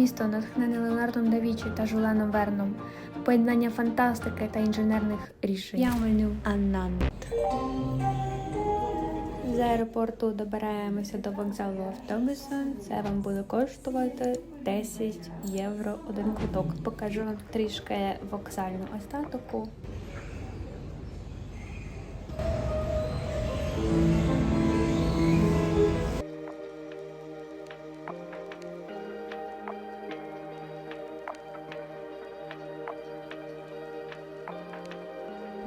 Місто натхнене Леонардом да Вінчі та Жуленом Верном, поєднання фантастики та інженерних рішень. Ямельню Аннан. З аеропорту добираємося до вокзалу автобусом. Це вам буде коштувати 10 євро один квиток. Покажу вам трішки вокзальну остатоку.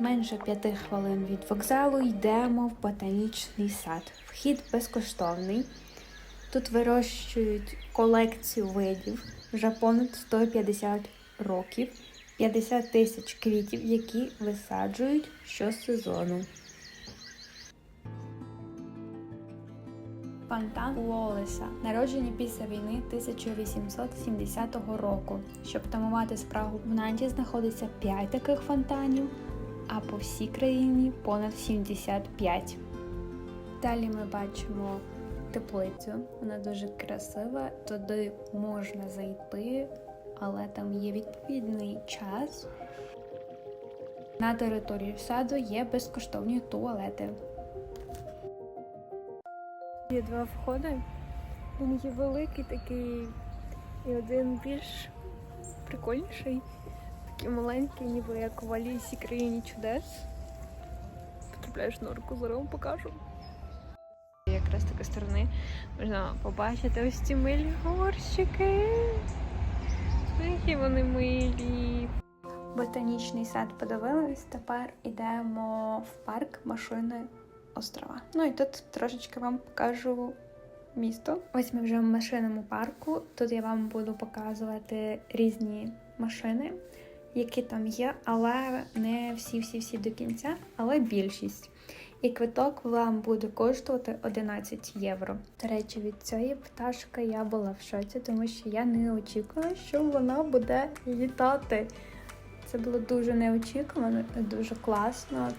Менше п'яти хвилин від вокзалу йдемо в ботанічний сад. Вхід безкоштовний. Тут вирощують колекцію видів вже понад 150 років, 50 тисяч квітів, які висаджують щосезону. Фонтан Уоллеса, народжені після війни 1870 року. Щоб тамувати спрагу в Нанті знаходиться 5 таких фонтанів, а по всій країні понад 75. Далі ми бачимо теплицю. Вона дуже красива. Туди можна зайти, але там є відповідний час. На території саду є безкоштовні туалети. Є два входи. Він є великий такий і один більш прикольніший, такий маленький, ніби як в Алісі країні чудес. Потрапляєш норку, зараз вам покажу. Якраз з такої сторони можна побачити ось ці милі горщики. Які вони милі. Ботанічний сад подивились. Тепер йдемо в парк машини острова. Ну і тут трошечки вам покажу місто. Ось ми вже в машинному парку. Тут я вам буду показувати різні машини, які там є, але не всі-всі-всі до кінця, але більшість. І квиток вам буде коштувати 11 євро. До речі, від цієї пташки я була в шоці, тому що я не очікувала, що вона буде літати. Це було дуже неочікувано, дуже класно.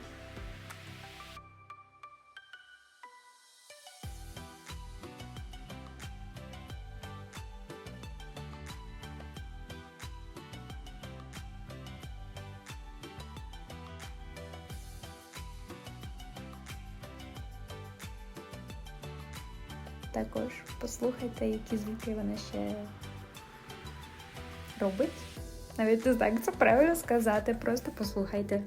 Також послухайте, які звуки вона ще робить. Навіть не знаю, це правильно сказати, просто послухайте.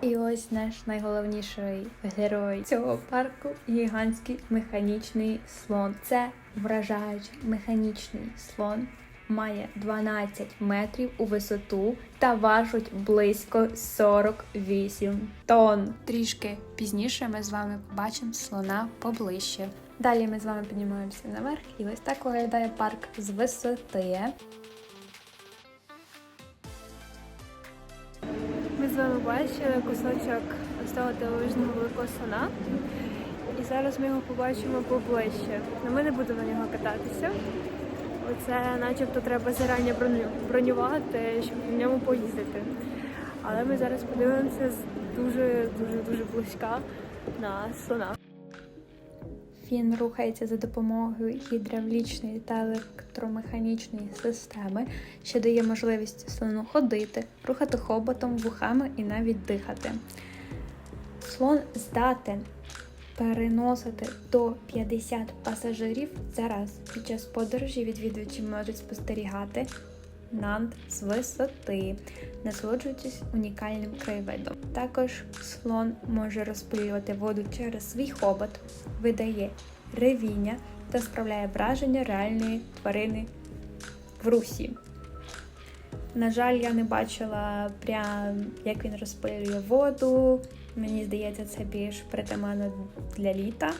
І ось наш найголовніший герой цього парку гігантський механічний слон. Це вражаючий механічний слон. Має 12 метрів у висоту та важить близько 48 тонн. Трішки пізніше ми з вами побачимо слона поближче. Далі ми з вами піднімаємося наверх, і ось так виглядає парк з висоти. Ми з вами бачили кусочок ось того дивовижного великого слона. І зараз ми його побачимо поближче. Но ми не будемо на нього кататися. Оце начебто треба зарані бронювати, щоб в ньому поїздити. Але ми зараз подивимося з дуже дуже дуже близька на слона. Він рухається за допомогою гідравлічної та електромеханічної системи, що дає можливість слону ходити, рухати хоботом, вухами і навіть дихати. Слон здатен переносити до 50 пасажирів за раз. Під час подорожі відвідувачі можуть спостерігати Нант з висоти, насолоджуючись унікальним краєвидом. Також слон може розпилювати воду через свій хобот, видає ревіння та справляє враження реальної тварини в русі. На жаль, я не бачила прям як він розпилює воду. Мені здається, це більш притаманно для літа.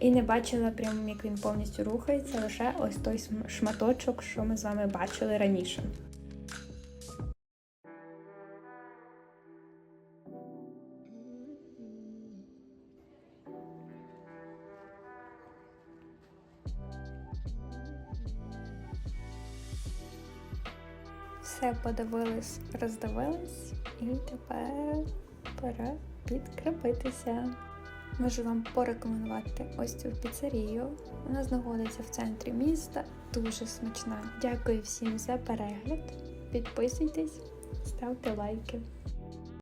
І не бачила прям, як він повністю рухається, лише ось той шматочок, що ми з вами бачили раніше. Все подивились, роздивились, і тепер пора підкріпитися. Можу вам порекомендувати ось цю піцерію. Вона знаходиться в центрі міста, дуже смачна. Дякую всім за перегляд. Підписуйтесь, ставте лайки.